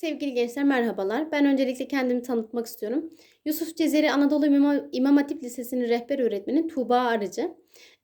Sevgili gençler merhabalar. Ben öncelikle kendimi tanıtmak istiyorum. Yusuf Cezeri Anadolu İmam, Hatip Lisesi'nin rehber öğretmeni Tuğba Arıcı.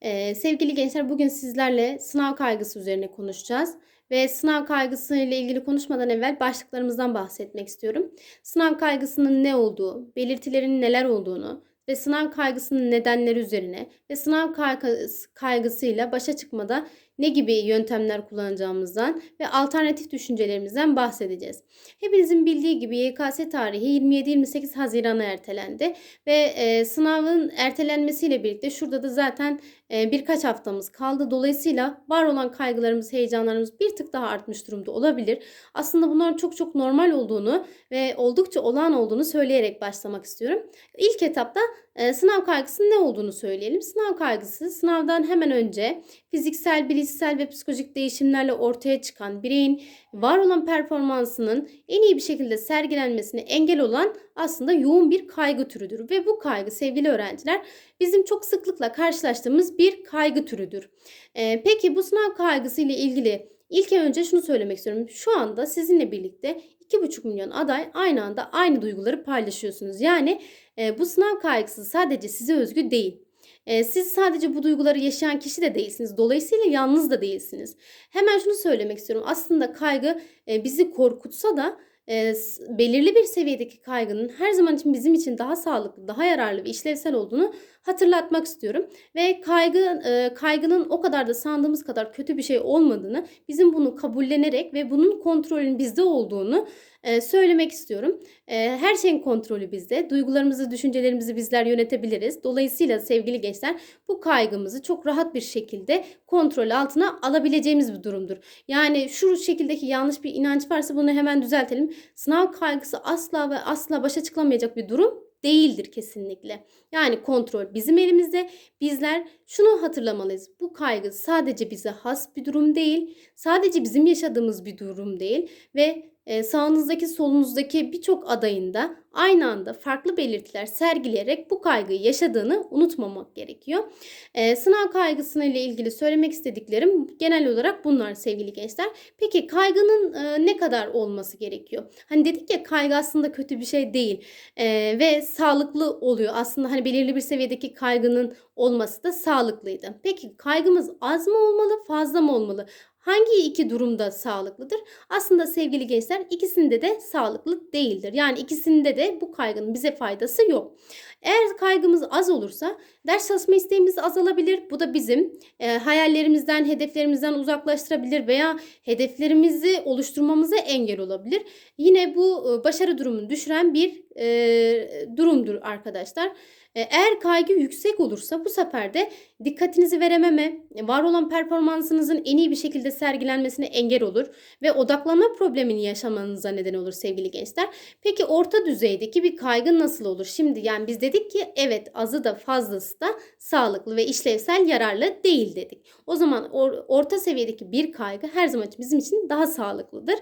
Ee, sevgili gençler bugün sizlerle sınav kaygısı üzerine konuşacağız. Ve sınav kaygısı ile ilgili konuşmadan evvel başlıklarımızdan bahsetmek istiyorum. Sınav kaygısının ne olduğu, belirtilerinin neler olduğunu ve sınav kaygısının nedenleri üzerine ve sınav kaygısı, kaygısıyla başa çıkmada ne gibi yöntemler kullanacağımızdan ve alternatif düşüncelerimizden bahsedeceğiz. Hepinizin bildiği gibi YKS tarihi 27-28 Haziran'a ertelendi ve e, sınavın ertelenmesiyle birlikte şurada da zaten e, birkaç haftamız kaldı. Dolayısıyla var olan kaygılarımız, heyecanlarımız bir tık daha artmış durumda olabilir. Aslında bunların çok çok normal olduğunu ve oldukça olağan olduğunu söyleyerek başlamak istiyorum. İlk etapta e, sınav kaygısının ne olduğunu söyleyelim. Sınav kaygısı sınavdan hemen önce fiziksel, bilişsel ve psikolojik değişimlerle ortaya çıkan bireyin var olan performansının en iyi bir şekilde sergilenmesine engel olan aslında yoğun bir kaygı türüdür. Ve bu kaygı sevgili öğrenciler bizim çok sıklıkla karşılaştığımız bir kaygı türüdür. Ee, peki bu sınav kaygısı ile ilgili ilk önce şunu söylemek istiyorum. Şu anda sizinle birlikte 2,5 milyon aday aynı anda aynı duyguları paylaşıyorsunuz. Yani e, bu sınav kaygısı sadece size özgü değil. E, siz sadece bu duyguları yaşayan kişi de değilsiniz. Dolayısıyla yalnız da değilsiniz. Hemen şunu söylemek istiyorum. Aslında kaygı e, bizi korkutsa da e, belirli bir seviyedeki kaygının her zaman için bizim için daha sağlıklı, daha yararlı ve işlevsel olduğunu hatırlatmak istiyorum. Ve kaygı e, kaygının o kadar da sandığımız kadar kötü bir şey olmadığını, bizim bunu kabullenerek ve bunun kontrolün bizde olduğunu e, söylemek istiyorum. E, her şeyin kontrolü bizde. Duygularımızı, düşüncelerimizi bizler yönetebiliriz. Dolayısıyla sevgili gençler bu kaygımızı çok rahat bir şekilde kontrol altına alabileceğimiz bir durumdur. Yani şu şekildeki yanlış bir inanç varsa bunu hemen düzeltelim. Sınav kaygısı asla ve asla başa çıkılamayacak bir durum değildir kesinlikle. Yani kontrol bizim elimizde. Bizler şunu hatırlamalıyız. Bu kaygı sadece bize has bir durum değil. Sadece bizim yaşadığımız bir durum değil ve sağınızdaki solunuzdaki birçok adayında aynı anda farklı belirtiler sergileyerek bu kaygıyı yaşadığını unutmamak gerekiyor. E, sınav kaygısına ile ilgili söylemek istediklerim genel olarak bunlar sevgili gençler. Peki kaygının e, ne kadar olması gerekiyor? Hani dedik ya kaygı aslında kötü bir şey değil e, ve sağlıklı oluyor. Aslında hani belirli bir seviyedeki kaygının olması da sağlıklıydı. Peki kaygımız az mı olmalı, fazla mı olmalı? Hangi iki durumda sağlıklıdır? Aslında sevgili gençler ikisinde de sağlıklı değildir. Yani ikisinde de bu kaygının bize faydası yok. Eğer kaygımız az olursa ders çalışma isteğimiz azalabilir. Bu da bizim e, hayallerimizden, hedeflerimizden uzaklaştırabilir veya hedeflerimizi oluşturmamıza engel olabilir. Yine bu e, başarı durumunu düşüren bir e, durumdur arkadaşlar. E, eğer kaygı yüksek olursa bu sefer de dikkatinizi verememe, var olan performansınızın en iyi bir şekilde sergilenmesine engel olur ve odaklanma problemini yaşamanıza neden olur sevgili gençler. Peki orta düzeydeki bir kaygı nasıl olur? Şimdi yani biz dedik ki evet azı da fazlası da sağlıklı ve işlevsel yararlı değil dedik. O zaman or, orta seviyedeki bir kaygı her zaman bizim için daha sağlıklıdır.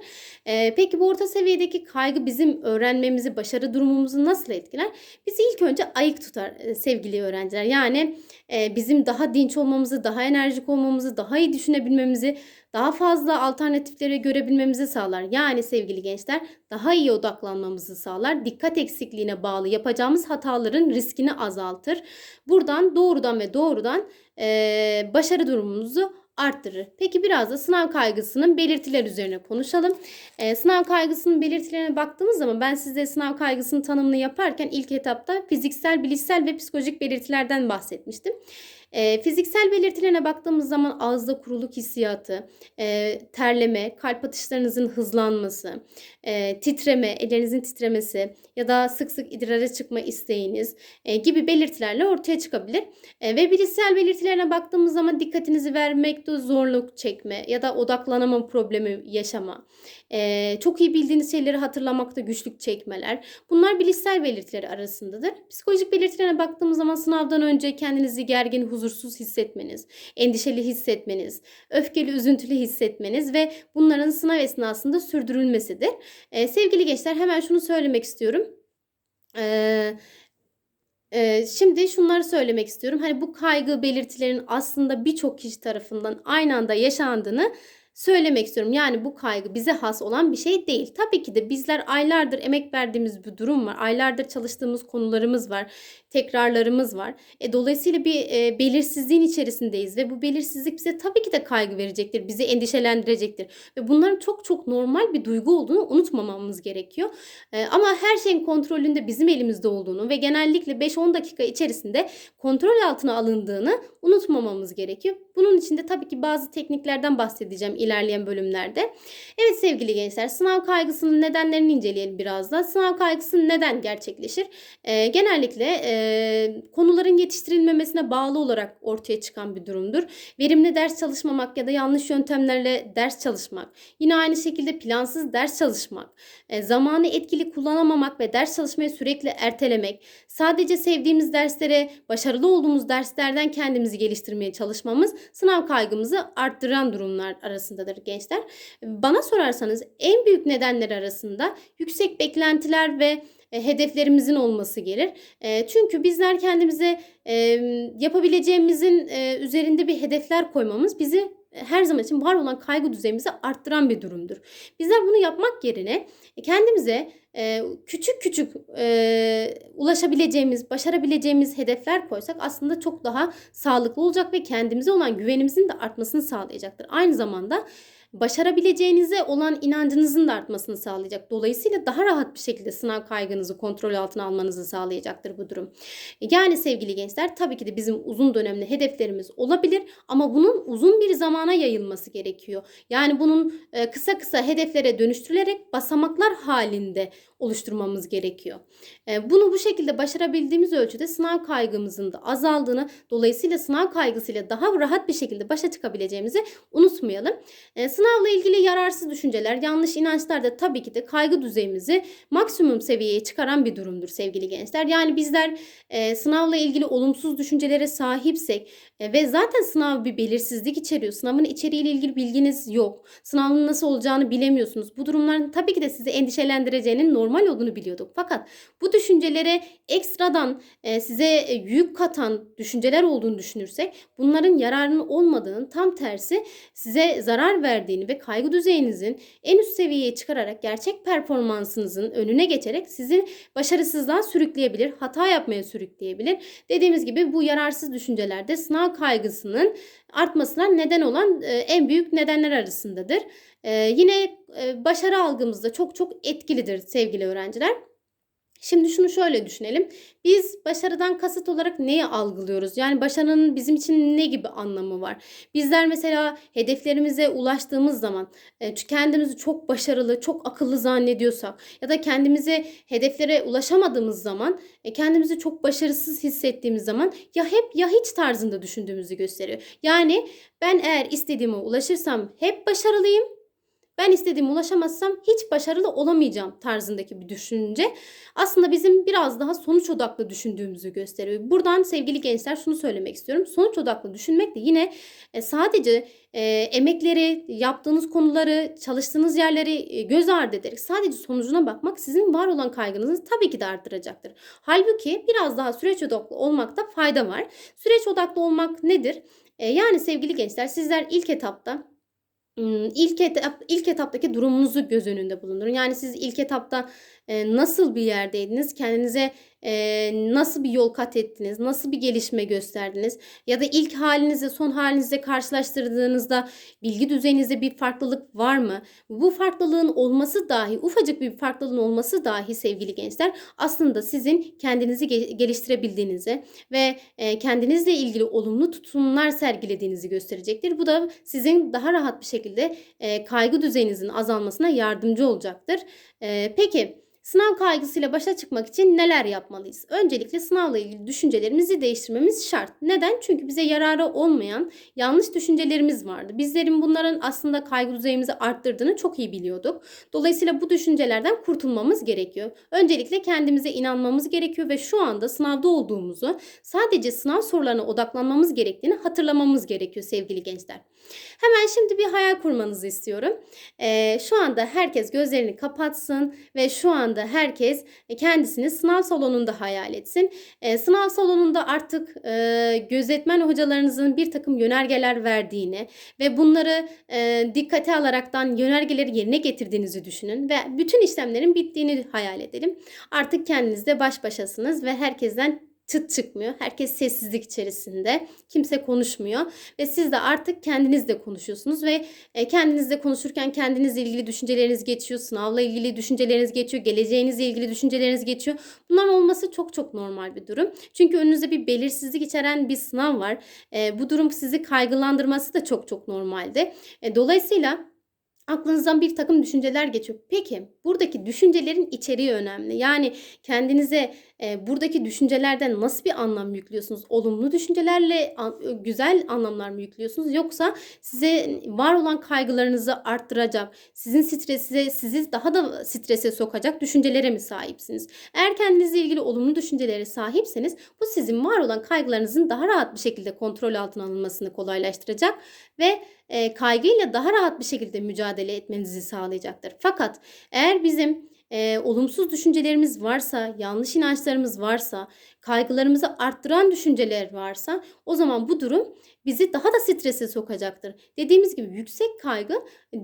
Ee, peki bu orta seviyedeki kaygı bizim öğrenmemizi, başarı durumumuzu nasıl etkiler? Bizi ilk önce ayık tutar e, sevgili öğrenciler. Yani e, bizim daha dinç olmamızı, daha enerjik olmamızı, daha iyi düşünebilmemizi, daha fazla alternatifleri görebilmemizi sağlar. Yani sevgili gençler daha iyi odaklanmamızı sağlar. Dikkat eksikliğine bağlı yapacağımız hataların riskini azaltır. Buradan doğrudan ve doğrudan e, başarı durumumuzu arttırır. Peki biraz da sınav kaygısının belirtiler üzerine konuşalım. Ee, sınav kaygısının belirtilerine baktığımız zaman ben size sınav kaygısının tanımını yaparken ilk etapta fiziksel, bilişsel ve psikolojik belirtilerden bahsetmiştim. E, fiziksel belirtilerine baktığımız zaman ağızda kuruluk hissiyatı, e, terleme, kalp atışlarınızın hızlanması, e, titreme, ellerinizin titremesi ya da sık sık idrara çıkma isteğiniz e, gibi belirtilerle ortaya çıkabilir. E, ve bilişsel belirtilerine baktığımız zaman dikkatinizi vermekte zorluk çekme ya da odaklanama problemi yaşama, e, çok iyi bildiğiniz şeyleri hatırlamakta güçlük çekmeler. Bunlar bilişsel belirtileri arasındadır. Psikolojik belirtilerine baktığımız zaman sınavdan önce kendinizi gergin, huzursuz hissetmeniz, endişeli hissetmeniz, öfkeli, üzüntülü hissetmeniz ve bunların sınav esnasında sürdürülmesidir. Ee, sevgili gençler hemen şunu söylemek istiyorum. Ee, e, şimdi şunları söylemek istiyorum. Hani bu kaygı belirtilerin aslında birçok kişi tarafından aynı anda yaşandığını söylemek istiyorum. Yani bu kaygı bize has olan bir şey değil. Tabii ki de bizler aylardır emek verdiğimiz bir durum var. Aylardır çalıştığımız konularımız var. Tekrarlarımız var. E, dolayısıyla bir e, belirsizliğin içerisindeyiz ve bu belirsizlik bize tabii ki de kaygı verecektir. Bizi endişelendirecektir. Ve bunların çok çok normal bir duygu olduğunu unutmamamız gerekiyor. E, ama her şeyin kontrolünde bizim elimizde olduğunu ve genellikle 5-10 dakika içerisinde kontrol altına alındığını unutmamamız gerekiyor. Bunun için de tabii ki bazı tekniklerden bahsedeceğim ilerleyen bölümlerde. Evet sevgili gençler sınav kaygısının nedenlerini inceleyelim biraz da. Sınav kaygısı neden gerçekleşir? E, genellikle e, konuların yetiştirilmemesine bağlı olarak ortaya çıkan bir durumdur. Verimli ders çalışmamak ya da yanlış yöntemlerle ders çalışmak. Yine aynı şekilde plansız ders çalışmak. E, zamanı etkili kullanamamak ve ders çalışmayı sürekli ertelemek. Sadece sevdiğimiz derslere, başarılı olduğumuz derslerden kendimizi geliştirmeye çalışmamız sınav kaygımızı arttıran durumlar arasındadır gençler. Bana sorarsanız en büyük nedenler arasında yüksek beklentiler ve e, hedeflerimizin olması gelir. E, çünkü bizler kendimize e, yapabileceğimizin üzerinde bir hedefler koymamız bizi her zaman için var olan kaygı düzeyimizi arttıran bir durumdur. Bizler bunu yapmak yerine kendimize e, küçük küçük e, ulaşabileceğimiz, başarabileceğimiz hedefler koysak aslında çok daha sağlıklı olacak ve kendimize olan güvenimizin de artmasını sağlayacaktır. Aynı zamanda başarabileceğinize olan inancınızın da artmasını sağlayacak. Dolayısıyla daha rahat bir şekilde sınav kaygınızı kontrol altına almanızı sağlayacaktır bu durum. Yani sevgili gençler tabii ki de bizim uzun dönemli hedeflerimiz olabilir ama bunun uzun bir zamana yayılması gerekiyor. Yani bunun e, kısa kısa hedeflere dönüştürülerek basamaklar halinde oluşturmamız gerekiyor. E, bunu bu şekilde başarabildiğimiz ölçüde sınav kaygımızın da azaldığını, dolayısıyla sınav kaygısıyla daha rahat bir şekilde başa çıkabileceğimizi unutmayalım. E, sınavla ilgili yararsız düşünceler, yanlış inançlar da tabii ki de kaygı düzeyimizi maksimum seviyeye çıkaran bir durumdur sevgili gençler. Yani bizler e, sınavla ilgili olumsuz düşüncelere sahipsek ve zaten sınav bir belirsizlik içeriyor. Sınavın içeriğiyle ilgili bilginiz yok. Sınavın nasıl olacağını bilemiyorsunuz. Bu durumların tabii ki de sizi endişelendireceğinin normal olduğunu biliyorduk. Fakat bu düşüncelere ekstradan e, size e, yük katan düşünceler olduğunu düşünürsek bunların yararının olmadığını tam tersi size zarar verdiğini ve kaygı düzeyinizin en üst seviyeye çıkararak gerçek performansınızın önüne geçerek sizi başarısızlığa sürükleyebilir, hata yapmaya sürükleyebilir. Dediğimiz gibi bu yararsız düşüncelerde sınav kaygısının artmasına neden olan e, en büyük nedenler arasındadır. E, yine e, başarı algımızda çok çok etkilidir sevgili öğrenciler. Şimdi şunu şöyle düşünelim. Biz başarıdan kasıt olarak neyi algılıyoruz? Yani başarının bizim için ne gibi anlamı var? Bizler mesela hedeflerimize ulaştığımız zaman kendimizi çok başarılı, çok akıllı zannediyorsak ya da kendimizi hedeflere ulaşamadığımız zaman kendimizi çok başarısız hissettiğimiz zaman ya hep ya hiç tarzında düşündüğümüzü gösteriyor. Yani ben eğer istediğime ulaşırsam hep başarılıyım ben istediğime ulaşamazsam hiç başarılı olamayacağım tarzındaki bir düşünce aslında bizim biraz daha sonuç odaklı düşündüğümüzü gösteriyor. Buradan sevgili gençler şunu söylemek istiyorum. Sonuç odaklı düşünmek de yine e, sadece e, emekleri, yaptığınız konuları, çalıştığınız yerleri e, göz ardı ederek sadece sonucuna bakmak sizin var olan kaygınızı tabii ki de arttıracaktır. Halbuki biraz daha süreç odaklı olmakta fayda var. Süreç odaklı olmak nedir? Yani sevgili gençler sizler ilk etapta ilk etap ilk etaptaki durumunuzu göz önünde bulundurun. Yani siz ilk etapta nasıl bir yerdeydiniz? Kendinize e, nasıl bir yol kat ettiniz? Nasıl bir gelişme gösterdiniz? Ya da ilk halinizle son halinizle karşılaştırdığınızda bilgi düzeyinizde bir farklılık var mı? Bu farklılığın olması dahi, ufacık bir farklılığın olması dahi sevgili gençler aslında sizin kendinizi geliştirebildiğinizi ve e, kendinizle ilgili olumlu tutumlar sergilediğinizi gösterecektir. Bu da sizin daha rahat bir şekilde e, kaygı düzeyinizin azalmasına yardımcı olacaktır. E, peki Sınav kaygısıyla başa çıkmak için neler yapmalıyız? Öncelikle sınavla ilgili düşüncelerimizi değiştirmemiz şart. Neden? Çünkü bize yararı olmayan yanlış düşüncelerimiz vardı. Bizlerin bunların aslında kaygı düzeyimizi arttırdığını çok iyi biliyorduk. Dolayısıyla bu düşüncelerden kurtulmamız gerekiyor. Öncelikle kendimize inanmamız gerekiyor ve şu anda sınavda olduğumuzu, sadece sınav sorularına odaklanmamız gerektiğini hatırlamamız gerekiyor sevgili gençler. Hemen şimdi bir hayal kurmanızı istiyorum. Ee, şu anda herkes gözlerini kapatsın ve şu anda herkes kendisini sınav salonunda hayal etsin. Ee, sınav salonunda artık e, gözetmen hocalarınızın bir takım yönergeler verdiğini ve bunları e, dikkate alaraktan yönergeleri yerine getirdiğinizi düşünün ve bütün işlemlerin bittiğini hayal edelim. Artık kendinizle baş başasınız ve herkesten çıt çıkmıyor. Herkes sessizlik içerisinde. Kimse konuşmuyor ve siz de artık kendinizle konuşuyorsunuz ve e, kendinizle konuşurken kendinizle ilgili düşünceleriniz geçiyor, sınavla ilgili düşünceleriniz geçiyor, geleceğinizle ilgili düşünceleriniz geçiyor. Bunların olması çok çok normal bir durum. Çünkü önünüzde bir belirsizlik içeren bir sınav var. E, bu durum sizi kaygılandırması da çok çok normaldi. E, dolayısıyla aklınızdan bir takım düşünceler geçiyor. Peki buradaki düşüncelerin içeriği önemli. Yani kendinize e, buradaki düşüncelerden nasıl bir anlam yüklüyorsunuz? Olumlu düşüncelerle an, güzel anlamlar mı yüklüyorsunuz? Yoksa size var olan kaygılarınızı arttıracak, sizin stresi, sizi daha da strese sokacak düşüncelere mi sahipsiniz? Eğer kendinizle ilgili olumlu düşüncelere sahipseniz bu sizin var olan kaygılarınızın daha rahat bir şekilde kontrol altına alınmasını kolaylaştıracak ve e, kaygıyla daha rahat bir şekilde mücadele etmenizi sağlayacaktır. Fakat eğer bizim e, olumsuz düşüncelerimiz varsa, yanlış inançlarımız varsa, kaygılarımızı arttıran düşünceler varsa o zaman bu durum bizi daha da strese sokacaktır. Dediğimiz gibi yüksek kaygı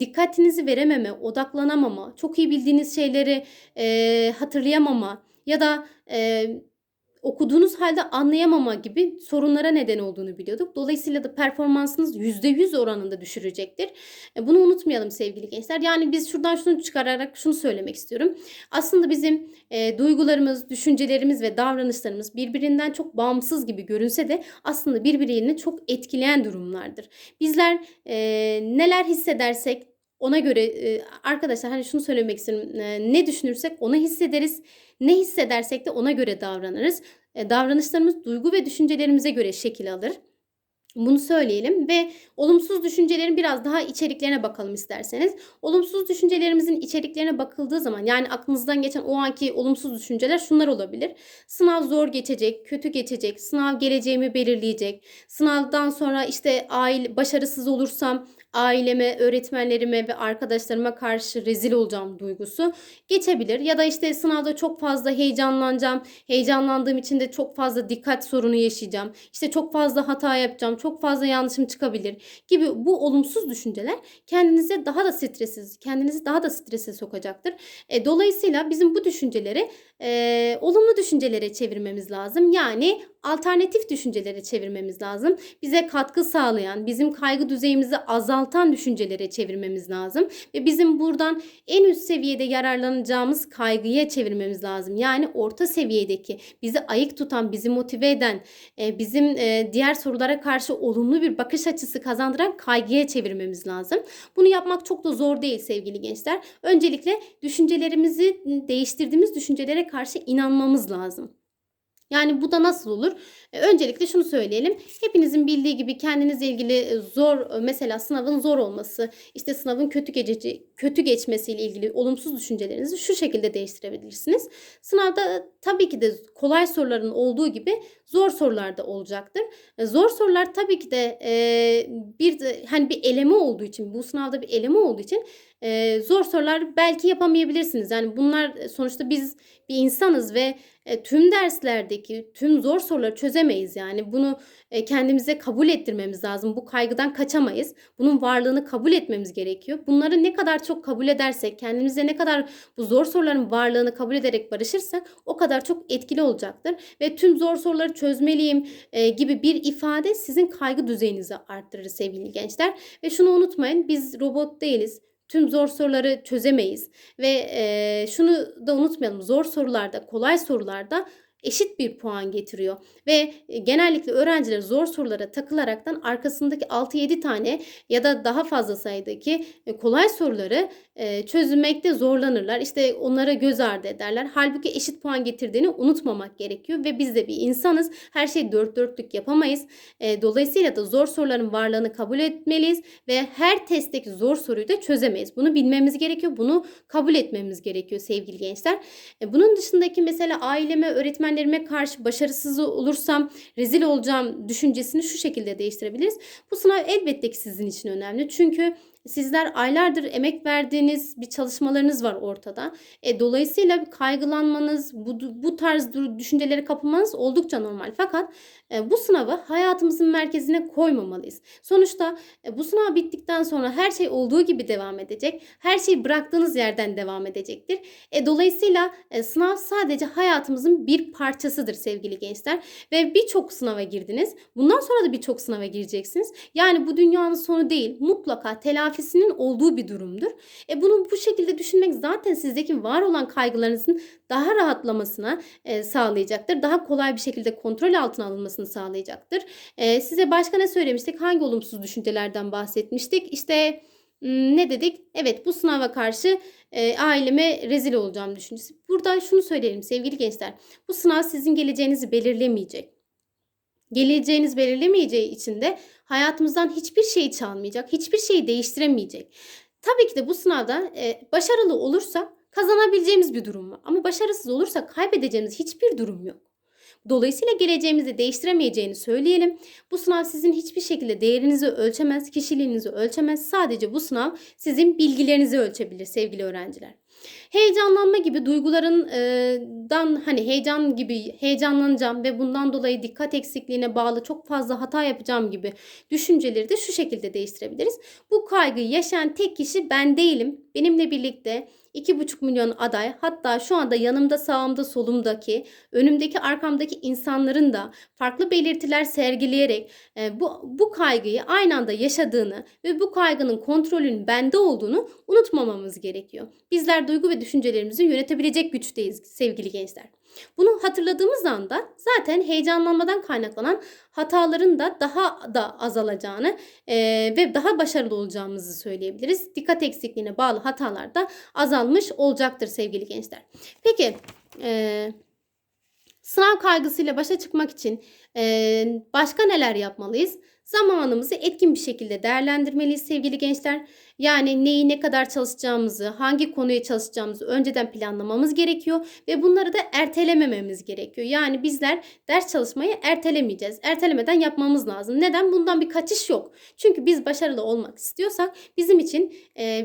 dikkatinizi verememe, odaklanamama, çok iyi bildiğiniz şeyleri e, hatırlayamama ya da e, okuduğunuz halde anlayamama gibi sorunlara neden olduğunu biliyorduk. Dolayısıyla da performansınız %100 oranında düşürecektir. E, bunu unutmayalım sevgili gençler. Yani biz şuradan şunu çıkararak şunu söylemek istiyorum. Aslında bizim e, duygularımız, düşüncelerimiz ve davranışlarımız birbirinden çok bağımsız gibi görünse de aslında birbirini çok etkileyen durumlardır. Bizler e, neler hissedersek ona göre e, arkadaşlar hani şunu söylemek istiyorum. E, ne düşünürsek onu hissederiz. Ne hissedersek de ona göre davranırız. E, davranışlarımız duygu ve düşüncelerimize göre şekil alır. Bunu söyleyelim ve olumsuz düşüncelerin biraz daha içeriklerine bakalım isterseniz. Olumsuz düşüncelerimizin içeriklerine bakıldığı zaman yani aklınızdan geçen o anki olumsuz düşünceler şunlar olabilir. Sınav zor geçecek, kötü geçecek, sınav geleceğimi belirleyecek. Sınavdan sonra işte aile başarısız olursam aileme, öğretmenlerime ve arkadaşlarıma karşı rezil olacağım duygusu geçebilir. Ya da işte sınavda çok fazla heyecanlanacağım. Heyecanlandığım için de çok fazla dikkat sorunu yaşayacağım. İşte çok fazla hata yapacağım. Çok fazla yanlışım çıkabilir gibi bu olumsuz düşünceler kendinize daha da stresiz, kendinizi daha da strese sokacaktır. E, dolayısıyla bizim bu düşünceleri e, olumlu düşüncelere çevirmemiz lazım. Yani alternatif düşüncelere çevirmemiz lazım. Bize katkı sağlayan, bizim kaygı düzeyimizi azaltan düşüncelere çevirmemiz lazım. Ve bizim buradan en üst seviyede yararlanacağımız kaygıya çevirmemiz lazım. Yani orta seviyedeki, bizi ayık tutan, bizi motive eden, e, bizim e, diğer sorulara karşı olumlu bir bakış açısı kazandıran kaygıya çevirmemiz lazım. Bunu yapmak çok da zor değil sevgili gençler. Öncelikle düşüncelerimizi değiştirdiğimiz düşüncelere karşı inanmamız lazım. Yani bu da nasıl olur? E, öncelikle şunu söyleyelim. Hepinizin bildiği gibi kendinizle ilgili e, zor e, mesela sınavın zor olması, işte sınavın kötü geçici, kötü geçmesiyle ilgili olumsuz düşüncelerinizi şu şekilde değiştirebilirsiniz. Sınavda tabii ki de kolay soruların olduğu gibi zor sorular da olacaktır. Zor sorular tabii ki de bir hani bir eleme olduğu için bu sınavda bir eleme olduğu için zor sorular belki yapamayabilirsiniz. Yani bunlar sonuçta biz bir insanız ve e, tüm derslerdeki tüm zor soruları çözemeyiz yani. Bunu e, kendimize kabul ettirmemiz lazım. Bu kaygıdan kaçamayız. Bunun varlığını kabul etmemiz gerekiyor. Bunları ne kadar çok kabul edersek, kendimize ne kadar bu zor soruların varlığını kabul ederek barışırsak o kadar çok etkili olacaktır. Ve tüm zor soruları çözmeliyim e, gibi bir ifade sizin kaygı düzeyinizi arttırır sevgili gençler. Ve şunu unutmayın biz robot değiliz tüm zor soruları çözemeyiz. Ve e, şunu da unutmayalım zor sorularda, kolay sorularda eşit bir puan getiriyor. Ve e, genellikle öğrenciler zor sorulara takılaraktan arkasındaki 6-7 tane ya da daha fazla sayıdaki e, kolay soruları e, çözülmekte zorlanırlar. İşte onlara göz ardı ederler. Halbuki eşit puan getirdiğini unutmamak gerekiyor ve biz de bir insanız. Her şeyi dört dörtlük yapamayız. Dolayısıyla da zor soruların varlığını kabul etmeliyiz ve her testteki zor soruyu da çözemeyiz. Bunu bilmemiz gerekiyor. Bunu kabul etmemiz gerekiyor sevgili gençler. Bunun dışındaki mesela aileme, öğretmen öğretmenlerime karşı başarısız olursam rezil olacağım düşüncesini şu şekilde değiştirebiliriz. Bu sınav elbette ki sizin için önemli. Çünkü Sizler aylardır emek verdiğiniz bir çalışmalarınız var ortada. E, dolayısıyla kaygılanmanız, bu, bu tarz düşüncelere kapılmanız oldukça normal. Fakat e, bu sınavı hayatımızın merkezine koymamalıyız. Sonuçta e, bu sınav bittikten sonra her şey olduğu gibi devam edecek. Her şey bıraktığınız yerden devam edecektir. E, dolayısıyla e, sınav sadece hayatımızın bir parçasıdır sevgili gençler. Ve birçok sınava girdiniz. Bundan sonra da birçok sınava gireceksiniz. Yani bu dünyanın sonu değil. Mutlaka telafisinin olduğu bir durumdur. E, bunu bu şekilde düşünmek zaten sizdeki var olan kaygılarınızın daha rahatlamasına e, sağlayacaktır. Daha kolay bir şekilde kontrol altına alınmasını sağlayacaktır. E, size başka ne söylemiştik? Hangi olumsuz düşüncelerden bahsetmiştik? İşte ne dedik? Evet bu sınava karşı e, aileme rezil olacağım düşüncesi. Burada şunu söyleyelim sevgili gençler. Bu sınav sizin geleceğinizi belirlemeyecek. Geleceğiniz belirlemeyeceği için de hayatımızdan hiçbir şey çalmayacak, hiçbir şeyi değiştiremeyecek. Tabii ki de bu sınavda e, başarılı olursak kazanabileceğimiz bir durum var. Ama başarısız olursak kaybedeceğimiz hiçbir durum yok. Dolayısıyla geleceğimizi değiştiremeyeceğini söyleyelim. Bu sınav sizin hiçbir şekilde değerinizi ölçemez, kişiliğinizi ölçemez. Sadece bu sınav sizin bilgilerinizi ölçebilir sevgili öğrenciler. Heyecanlanma gibi duygularından hani heyecan gibi heyecanlanacağım ve bundan dolayı dikkat eksikliğine bağlı çok fazla hata yapacağım gibi düşünceleri de şu şekilde değiştirebiliriz. Bu kaygıyı yaşayan tek kişi ben değilim. Benimle birlikte 2,5 milyon aday hatta şu anda yanımda sağımda solumdaki önümdeki arkamdaki insanların da farklı belirtiler sergileyerek e, bu, bu kaygıyı aynı anda yaşadığını ve bu kaygının kontrolünün bende olduğunu unutmamamız gerekiyor. Bizler duygu ve düşüncelerimizi yönetebilecek güçteyiz sevgili gençler. Bunu hatırladığımız anda zaten heyecanlanmadan kaynaklanan hataların da daha da azalacağını e, ve daha başarılı olacağımızı söyleyebiliriz. Dikkat eksikliğine bağlı hatalar da azalmış olacaktır sevgili gençler. Peki e, sınav kaygısıyla başa çıkmak için başka neler yapmalıyız? Zamanımızı etkin bir şekilde değerlendirmeliyiz sevgili gençler. Yani neyi ne kadar çalışacağımızı, hangi konuya çalışacağımızı önceden planlamamız gerekiyor ve bunları da ertelemememiz gerekiyor. Yani bizler ders çalışmayı ertelemeyeceğiz. Ertelemeden yapmamız lazım. Neden? Bundan bir kaçış yok. Çünkü biz başarılı olmak istiyorsak bizim için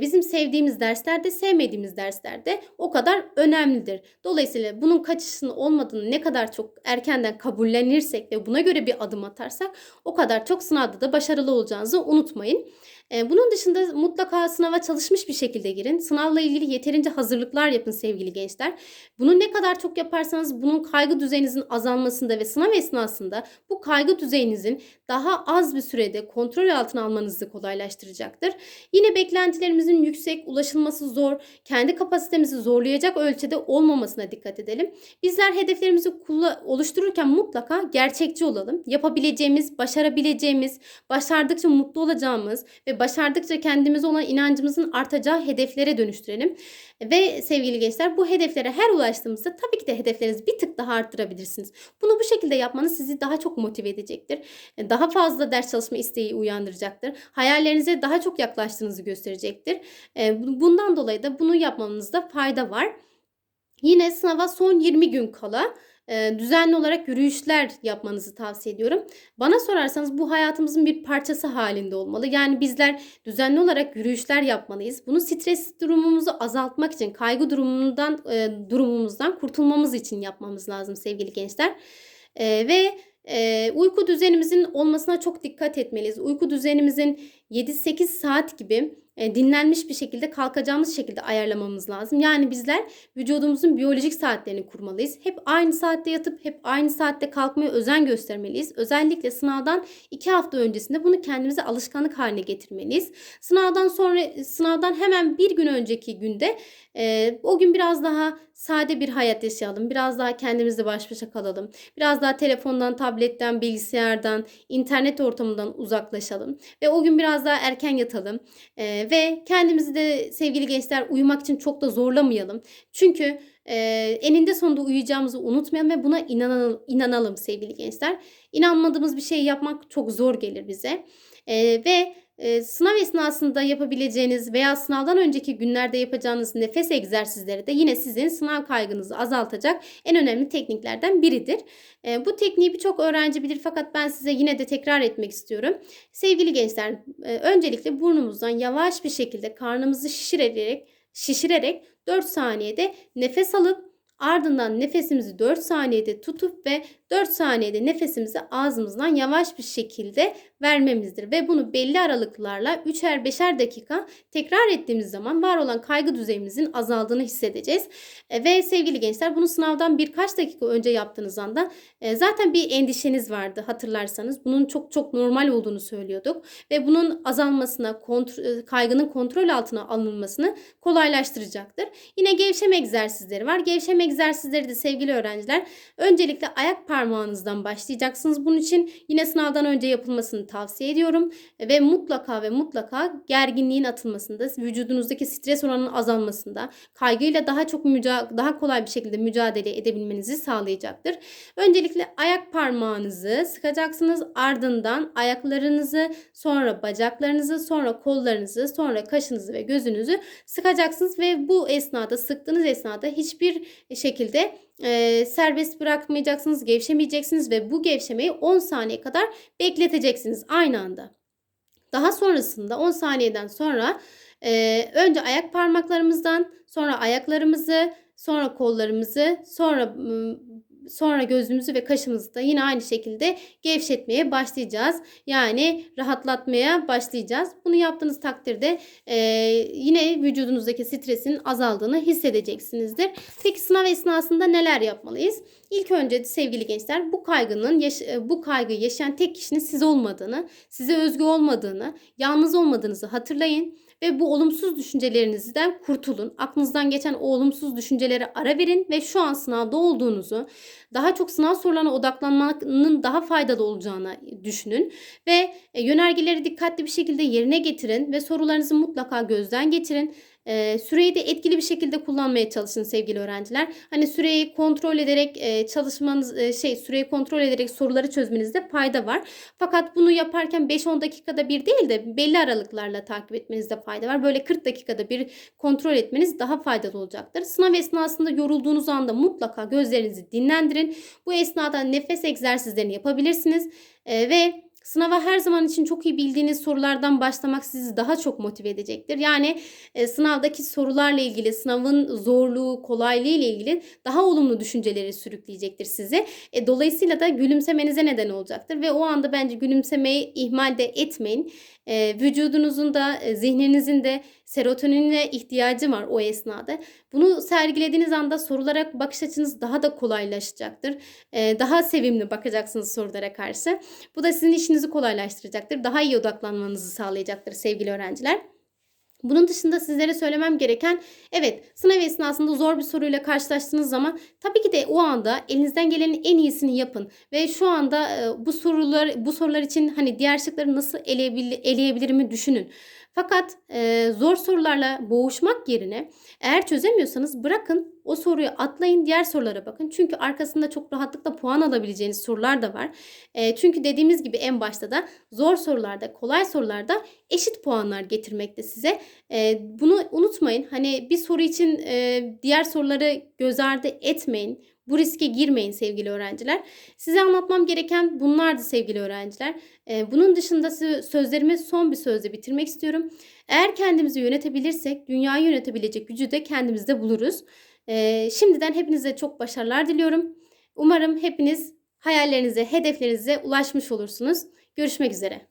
bizim sevdiğimiz derslerde, sevmediğimiz derslerde o kadar önemlidir. Dolayısıyla bunun kaçışının olmadığını ne kadar çok erkenden kabullenirsek ve buna göre bir adım atarsak o kadar çok sınavda da başarılı olacağınızı unutmayın. Ee, bunun dışında mutlaka sınava çalışmış bir şekilde girin. Sınavla ilgili yeterince hazırlıklar yapın sevgili gençler. Bunu ne kadar çok yaparsanız bunun kaygı düzeyinizin azalmasında ve sınav esnasında bu kaygı düzeyinizin daha az bir sürede kontrol altına almanızı kolaylaştıracaktır. Yine beklentilerimizin yüksek, ulaşılması zor, kendi kapasitemizi zorlayacak ölçüde olmamasına dikkat edelim. Bizler hedeflerimizi oluştururken mutlaka gerçekçi olalım. Yapabileceğimiz, başarabileceğimiz, başardıkça mutlu olacağımız ve başardıkça kendimize olan inancımızın artacağı hedeflere dönüştürelim. Ve sevgili gençler bu hedeflere her ulaştığımızda tabii ki de hedeflerinizi bir tık daha arttırabilirsiniz. Bunu bu şekilde yapmanız sizi daha çok motive edecektir. Daha fazla ders çalışma isteği uyandıracaktır. Hayallerinize daha çok yaklaştığınızı gösterecektir. Bundan dolayı da bunu yapmanızda fayda var. Yine sınava son 20 gün kala düzenli olarak yürüyüşler yapmanızı tavsiye ediyorum. Bana sorarsanız bu hayatımızın bir parçası halinde olmalı. Yani bizler düzenli olarak yürüyüşler yapmalıyız. Bunu stres durumumuzu azaltmak için, kaygı durumundan durumumuzdan kurtulmamız için yapmamız lazım sevgili gençler. Ve e, uyku düzenimizin olmasına çok dikkat etmeliyiz. Uyku düzenimizin 7-8 saat gibi e, dinlenmiş bir şekilde kalkacağımız şekilde ayarlamamız lazım. Yani bizler vücudumuzun biyolojik saatlerini kurmalıyız. Hep aynı saatte yatıp hep aynı saatte kalkmaya özen göstermeliyiz. Özellikle sınavdan 2 hafta öncesinde bunu kendimize alışkanlık haline getirmeliyiz. Sınavdan sonra sınavdan hemen bir gün önceki günde e, o gün biraz daha sade bir hayat yaşayalım. Biraz daha kendimizle baş başa kalalım. Biraz daha telefondan, tabletten, bilgisayardan, internet ortamından uzaklaşalım. Ve o gün biraz daha erken yatalım. E, ve kendimizi de sevgili gençler uyumak için çok da zorlamayalım. Çünkü e, eninde sonunda uyuyacağımızı unutmayalım ve buna inanalım, inanalım sevgili gençler. İnanmadığımız bir şey yapmak çok zor gelir bize. E, ve e, sınav esnasında yapabileceğiniz veya sınavdan önceki günlerde yapacağınız nefes egzersizleri de yine sizin sınav kaygınızı azaltacak en önemli tekniklerden biridir. E, bu tekniği birçok öğrenci bilir fakat ben size yine de tekrar etmek istiyorum. Sevgili gençler, e, öncelikle burnumuzdan yavaş bir şekilde karnımızı şişirerek şişirerek 4 saniyede nefes alıp ardından nefesimizi 4 saniyede tutup ve 4 saniyede nefesimizi ağzımızdan yavaş bir şekilde vermemizdir. Ve bunu belli aralıklarla 3'er 5'er dakika tekrar ettiğimiz zaman var olan kaygı düzeyimizin azaldığını hissedeceğiz. E, ve sevgili gençler bunu sınavdan birkaç dakika önce yaptığınız anda e, zaten bir endişeniz vardı hatırlarsanız. Bunun çok çok normal olduğunu söylüyorduk. Ve bunun azalmasına, e, kaygının kontrol altına alınmasını kolaylaştıracaktır. Yine gevşeme egzersizleri var. Gevşeme egzersizleri de sevgili öğrenciler öncelikle ayak parmağınızdan başlayacaksınız. Bunun için yine sınavdan önce yapılmasını tavsiye ediyorum. Ve mutlaka ve mutlaka gerginliğin atılmasında, vücudunuzdaki stres oranının azalmasında, kaygıyla daha çok müca- daha kolay bir şekilde mücadele edebilmenizi sağlayacaktır. Öncelikle ayak parmağınızı sıkacaksınız. Ardından ayaklarınızı, sonra bacaklarınızı, sonra kollarınızı, sonra kaşınızı ve gözünüzü sıkacaksınız ve bu esnada sıktığınız esnada hiçbir şekilde e, serbest bırakmayacaksınız, gevşemeyeceksiniz ve bu gevşemeyi 10 saniye kadar bekleteceksiniz aynı anda. Daha sonrasında 10 saniyeden sonra e, önce ayak parmaklarımızdan, sonra ayaklarımızı, sonra kollarımızı, sonra sonra gözümüzü ve kaşımızı da yine aynı şekilde gevşetmeye başlayacağız. Yani rahatlatmaya başlayacağız. Bunu yaptığınız takdirde e, yine vücudunuzdaki stresin azaldığını hissedeceksinizdir. Peki sınav esnasında neler yapmalıyız? İlk önce sevgili gençler bu kaygının bu kaygıyı yaşayan tek kişinin siz olmadığını, size özgü olmadığını, yalnız olmadığınızı hatırlayın ve bu olumsuz düşüncelerinizden kurtulun. Aklınızdan geçen o olumsuz düşüncelere ara verin ve şu an sınavda olduğunuzu, daha çok sınav sorularına odaklanmanın daha faydalı olacağını düşünün ve e, yönergeleri dikkatli bir şekilde yerine getirin ve sorularınızı mutlaka gözden geçirin. E, süreyi de etkili bir şekilde kullanmaya çalışın sevgili öğrenciler. Hani süreyi kontrol ederek e, çalışmanız e, şey süreyi kontrol ederek soruları çözmenizde fayda var. Fakat bunu yaparken 5-10 dakikada bir değil de belli aralıklarla takip etmenizde fayda var. Böyle 40 dakikada bir kontrol etmeniz daha faydalı olacaktır. Sınav esnasında yorulduğunuz anda mutlaka gözlerinizi dinlendirin. Bu esnada nefes egzersizlerini yapabilirsiniz. E, ve Sınava her zaman için çok iyi bildiğiniz sorulardan başlamak sizi daha çok motive edecektir. Yani e, sınavdaki sorularla ilgili, sınavın zorluğu, kolaylığı ile ilgili daha olumlu düşünceleri sürükleyecektir sizi. E, dolayısıyla da gülümsemenize neden olacaktır ve o anda bence gülümsemeyi ihmal de etmeyin. E, vücudunuzun da e, zihninizin de serotonine ihtiyacı var o esnada. Bunu sergilediğiniz anda sorulara bakış açınız daha da kolaylaşacaktır. E, daha sevimli bakacaksınız sorulara karşı. Bu da sizin işinizi kolaylaştıracaktır. Daha iyi odaklanmanızı sağlayacaktır sevgili öğrenciler. Bunun dışında sizlere söylemem gereken evet sınav esnasında zor bir soruyla karşılaştığınız zaman tabii ki de o anda elinizden gelenin en iyisini yapın ve şu anda bu sorular bu sorular için hani diğer şıkları nasıl eleyebil, eleyebilirimi düşünün. Fakat e, zor sorularla boğuşmak yerine eğer çözemiyorsanız bırakın o soruyu atlayın diğer sorulara bakın. Çünkü arkasında çok rahatlıkla puan alabileceğiniz sorular da var. E, çünkü dediğimiz gibi en başta da zor sorularda kolay sorularda eşit puanlar getirmekte size. E, bunu unutmayın. Hani bir soru için e, diğer soruları göz ardı etmeyin. Bu riske girmeyin sevgili öğrenciler. Size anlatmam gereken bunlardı sevgili öğrenciler. Ee, bunun dışında sözlerimi son bir sözle bitirmek istiyorum. Eğer kendimizi yönetebilirsek dünyayı yönetebilecek gücü de kendimizde buluruz. Şimdiden hepinize çok başarılar diliyorum. Umarım hepiniz hayallerinize, hedeflerinize ulaşmış olursunuz. Görüşmek üzere.